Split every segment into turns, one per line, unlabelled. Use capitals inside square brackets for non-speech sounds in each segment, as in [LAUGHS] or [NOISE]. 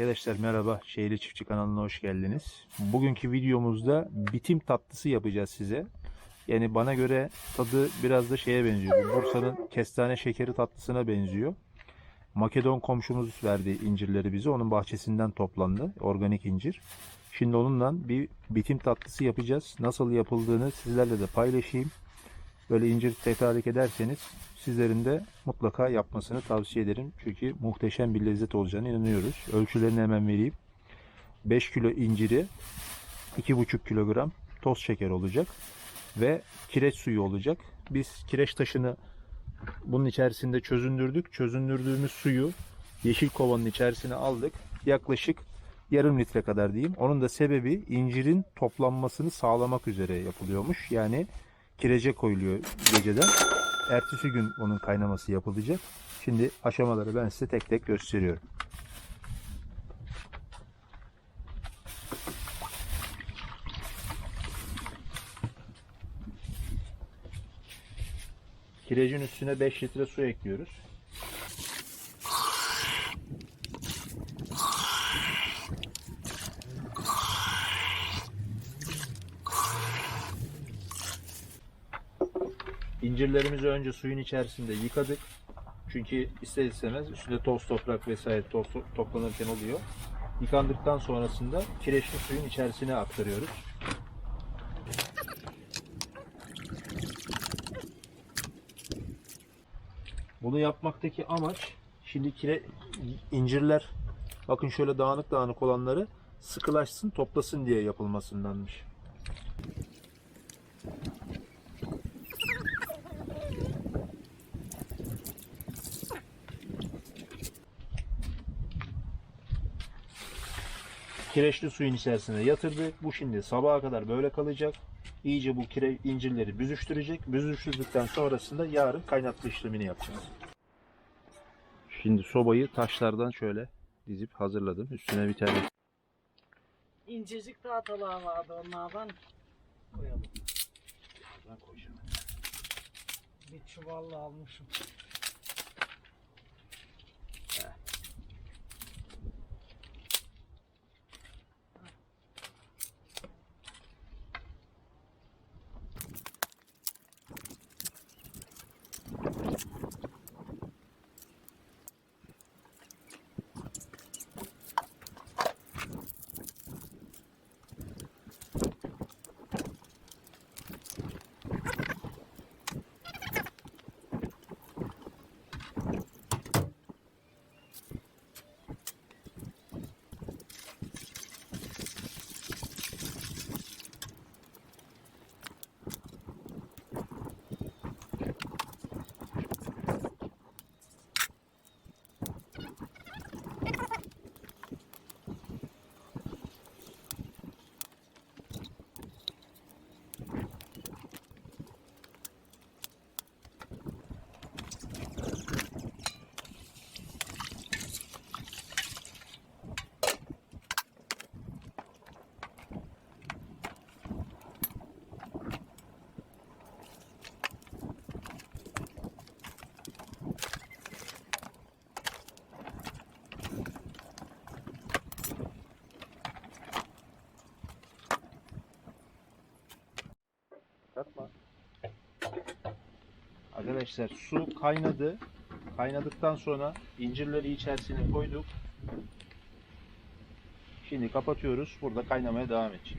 Arkadaşlar merhaba. Şehirli Çiftçi kanalına hoş geldiniz. Bugünkü videomuzda bitim tatlısı yapacağız size. Yani bana göre tadı biraz da şeye benziyor. Bu Bursa'nın kestane şekeri tatlısına benziyor. Makedon komşumuz verdi incirleri bize. Onun bahçesinden toplandı. Organik incir. Şimdi onunla bir bitim tatlısı yapacağız. Nasıl yapıldığını sizlerle de paylaşayım. Böyle incir tedarik ederseniz sizlerin de mutlaka yapmasını tavsiye ederim. Çünkü muhteşem bir lezzet olacağına inanıyoruz. Ölçülerini hemen vereyim. 5 kilo inciri 2,5 kilogram toz şeker olacak ve kireç suyu olacak. Biz kireç taşını bunun içerisinde çözündürdük. Çözündürdüğümüz suyu yeşil kovanın içerisine aldık. Yaklaşık yarım litre kadar diyeyim. Onun da sebebi incirin toplanmasını sağlamak üzere yapılıyormuş. Yani kirece koyuluyor geceden. Ertesi gün onun kaynaması yapılacak. Şimdi aşamaları ben size tek tek gösteriyorum. Kirecin üstüne 5 litre su ekliyoruz. İncirlerimizi önce suyun içerisinde yıkadık. Çünkü ister istemez üstünde toz toprak vesaire toz to- toplanırken oluyor. Yıkandıktan sonrasında kireçli suyun içerisine aktarıyoruz. Bunu yapmaktaki amaç şimdi kire incirler bakın şöyle dağınık dağınık olanları sıkılaşsın toplasın diye yapılmasındanmış. Kireçli suyun içerisine yatırdık. Bu şimdi sabaha kadar böyle kalacak. İyice bu kire incirleri büzüştürecek. Büzüştürdükten sonrasında yarın kaynatma işlemini yapacağız. Şimdi sobayı taşlardan şöyle dizip hazırladım. Üstüne bir tane
İncecik tahtalar vardı onlardan koyalım.
koyacağım.
Bir çuvalla almışım.
Arkadaşlar su kaynadı. Kaynadıktan sonra incirleri içerisine koyduk. Şimdi kapatıyoruz. Burada kaynamaya devam edecek.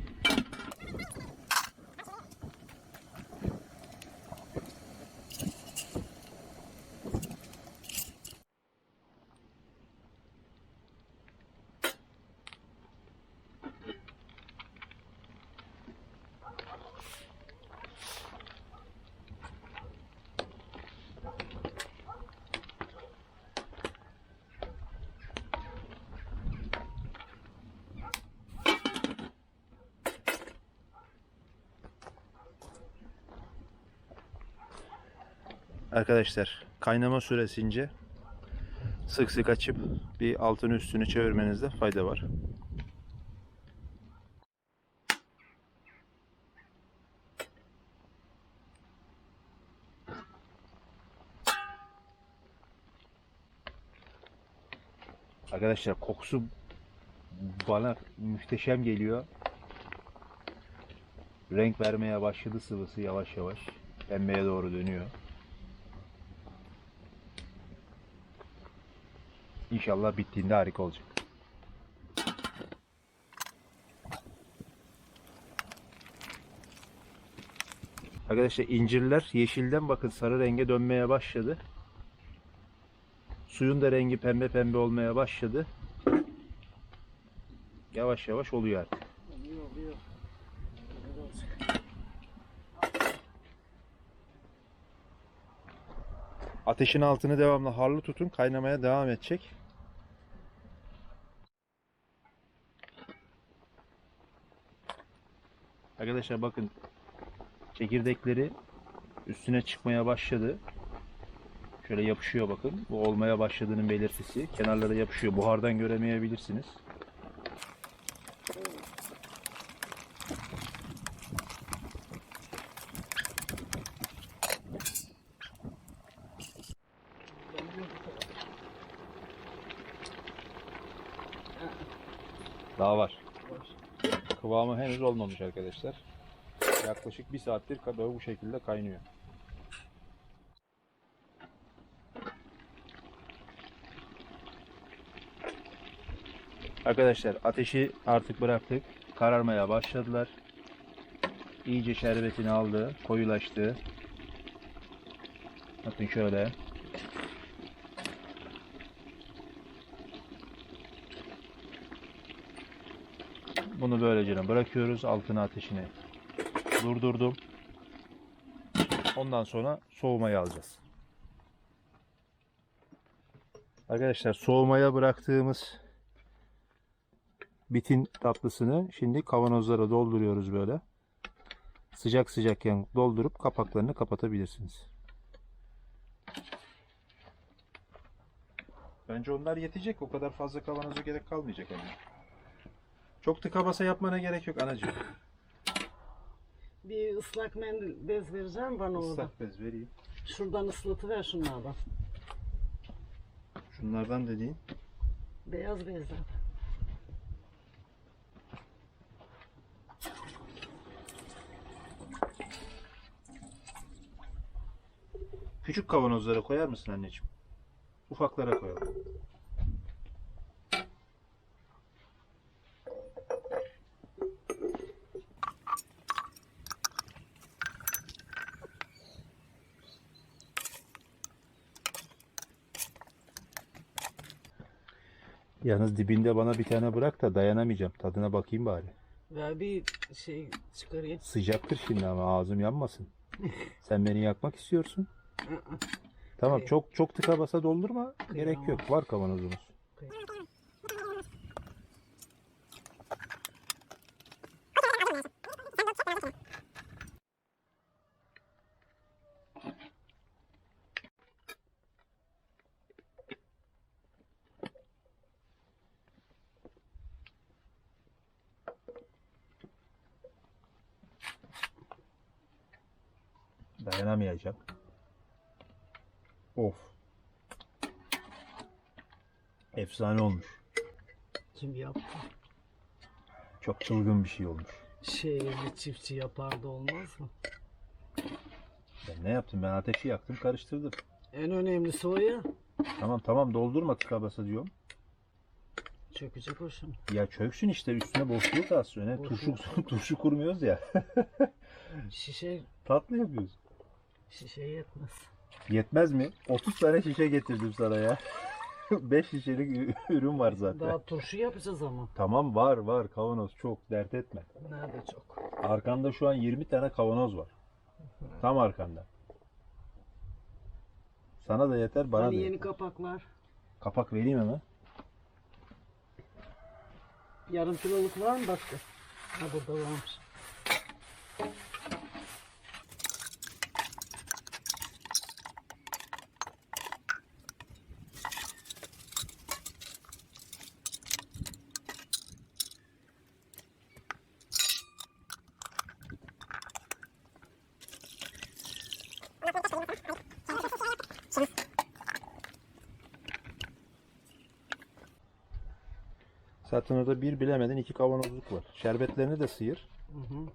Arkadaşlar kaynama süresince sık sık açıp bir altını üstünü çevirmenizde fayda var. Arkadaşlar kokusu bana muhteşem geliyor. Renk vermeye başladı sıvısı yavaş yavaş. Pembeye doğru dönüyor. İnşallah bittiğinde harika olacak. Arkadaşlar incirler yeşilden bakın sarı renge dönmeye başladı. Suyun da rengi pembe pembe olmaya başladı. Yavaş yavaş oluyor artık. Ateşin altını devamlı harlı tutun. Kaynamaya devam edecek. Arkadaşlar bakın çekirdekleri üstüne çıkmaya başladı. Şöyle yapışıyor bakın. Bu olmaya başladığının belirtisi. Kenarlara yapışıyor. Buhardan göremeyebilirsiniz. Daha var. Kıvamı henüz olmamış arkadaşlar. Yaklaşık bir saattir kadar bu şekilde kaynıyor. Arkadaşlar ateşi artık bıraktık. Kararmaya başladılar. İyice şerbetini aldı, koyulaştı. Bakın şöyle. Bunu böylece bırakıyoruz. Altına ateşini durdurdum. Ondan sonra soğumaya alacağız. Arkadaşlar soğumaya bıraktığımız bitin tatlısını şimdi kavanozlara dolduruyoruz böyle. Sıcak sıcakken doldurup kapaklarını kapatabilirsiniz. Bence onlar yetecek. O kadar fazla kavanoza gerek kalmayacak yani. Çok tıka basa yapmana gerek yok anacığım.
Bir ıslak mendil bez vereceğim bana orada.
Islak bez vereyim.
Şuradan ıslatıver şunlardan.
Şunlardan dediğin.
Beyaz bezler.
Küçük kavanozlara koyar mısın anneciğim? Ufaklara koyalım. Yalnız dibinde bana bir tane bırak da dayanamayacağım. Tadına bakayım bari.
Ver bir şey çıkarayım.
Sıcaktır şimdi ama ağzım yanmasın. [LAUGHS] Sen beni yakmak istiyorsun. Tamam çok çok tıka basa doldurma. Gerek yok. Var kavanozumuz. Dayanamayacak. Of. Efsane olmuş.
Kim yaptı?
Çok çılgın bir şey olmuş.
Şehirli çiftçi yapardı olmaz mı?
Ben ne yaptım? Ben ateşi yaktım, karıştırdım.
En önemlisi o ya.
Tamam tamam doldurma tıka basa diyorum.
Çökecek o şimdi.
Ya çöksün işte üstüne boşluğu kalsın. Ne turşu, [LAUGHS] turşu kurmuyoruz ya. [LAUGHS]
Şişe,
Tatlı yapıyoruz.
Şişe yetmez.
Yetmez mi? 30 tane şişe getirdim sana ya. [LAUGHS] 5 şişelik ürün var zaten.
Daha turşu yapacağız ama.
Tamam var var kavanoz çok dert etme.
Nerede çok?
Arkanda şu an 20 tane kavanoz var. Tam arkanda. Sana da yeter bana
Hani
da
yeni
yeter.
kapaklar.
Kapak vereyim hemen.
Yarım kiloluk var mı başka? Ha burada varmış.
Zaten orada bir bilemedin iki kavanozluk var. Şerbetlerini de sıyır.
Hı hı.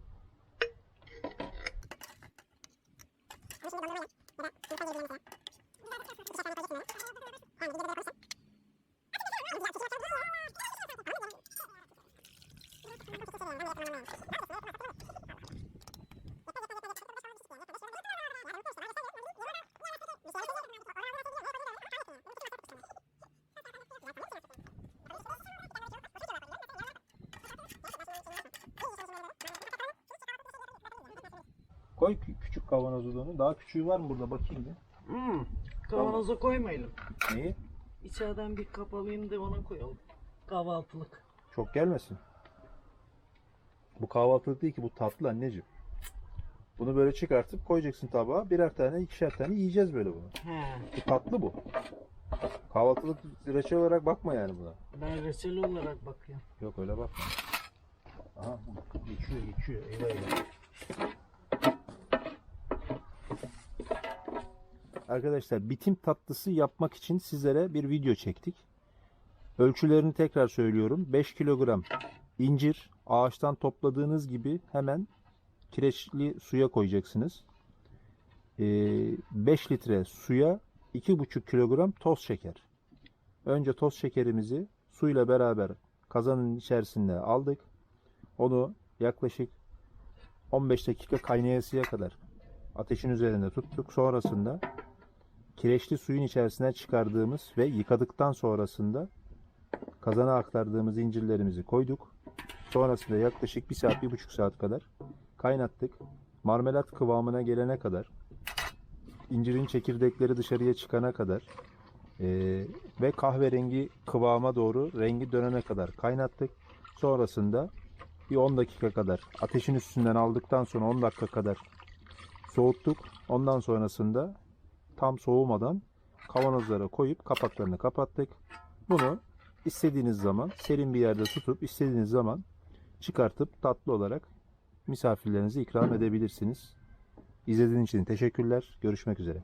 Koy kü- küçük kavanozluğunu. Daha küçüğü var mı burada bakayım bir.
Hmm. Kavanoza koymayalım.
Neyi?
İçeriden bir kap alayım da ona koyalım. Kahvaltılık.
Çok gelmesin. Bu kahvaltılık değil ki bu tatlı anneciğim. Bunu böyle çıkartıp koyacaksın tabağa. Birer tane, ikişer tane yiyeceğiz böyle bunu.
He.
Bu tatlı bu. Kahvaltılık reçel olarak bakma yani buna.
Ben reçel olarak bakıyorum.
Yok öyle bakma. Aha geçiyor geçiyor. Eyvah eyvah. Arkadaşlar bitim tatlısı yapmak için sizlere bir video çektik. Ölçülerini tekrar söylüyorum. 5 kilogram incir ağaçtan topladığınız gibi hemen kireçli suya koyacaksınız. Ee, 5 litre suya 2,5 kilogram toz şeker. Önce toz şekerimizi suyla beraber kazanın içerisinde aldık. Onu yaklaşık 15 dakika kaynayasıya kadar ateşin üzerinde tuttuk. Sonrasında kireçli suyun içerisinden çıkardığımız ve yıkadıktan sonrasında kazana aktardığımız incirlerimizi koyduk. Sonrasında yaklaşık 1 saat, 1,5 saat kadar kaynattık. Marmelat kıvamına gelene kadar incirin çekirdekleri dışarıya çıkana kadar ee, ve kahverengi kıvama doğru rengi dönene kadar kaynattık. Sonrasında bir 10 dakika kadar ateşin üstünden aldıktan sonra 10 dakika kadar soğuttuk. Ondan sonrasında tam soğumadan kavanozlara koyup kapaklarını kapattık. Bunu istediğiniz zaman serin bir yerde tutup istediğiniz zaman çıkartıp tatlı olarak misafirlerinize ikram edebilirsiniz. İzlediğiniz için teşekkürler. Görüşmek üzere.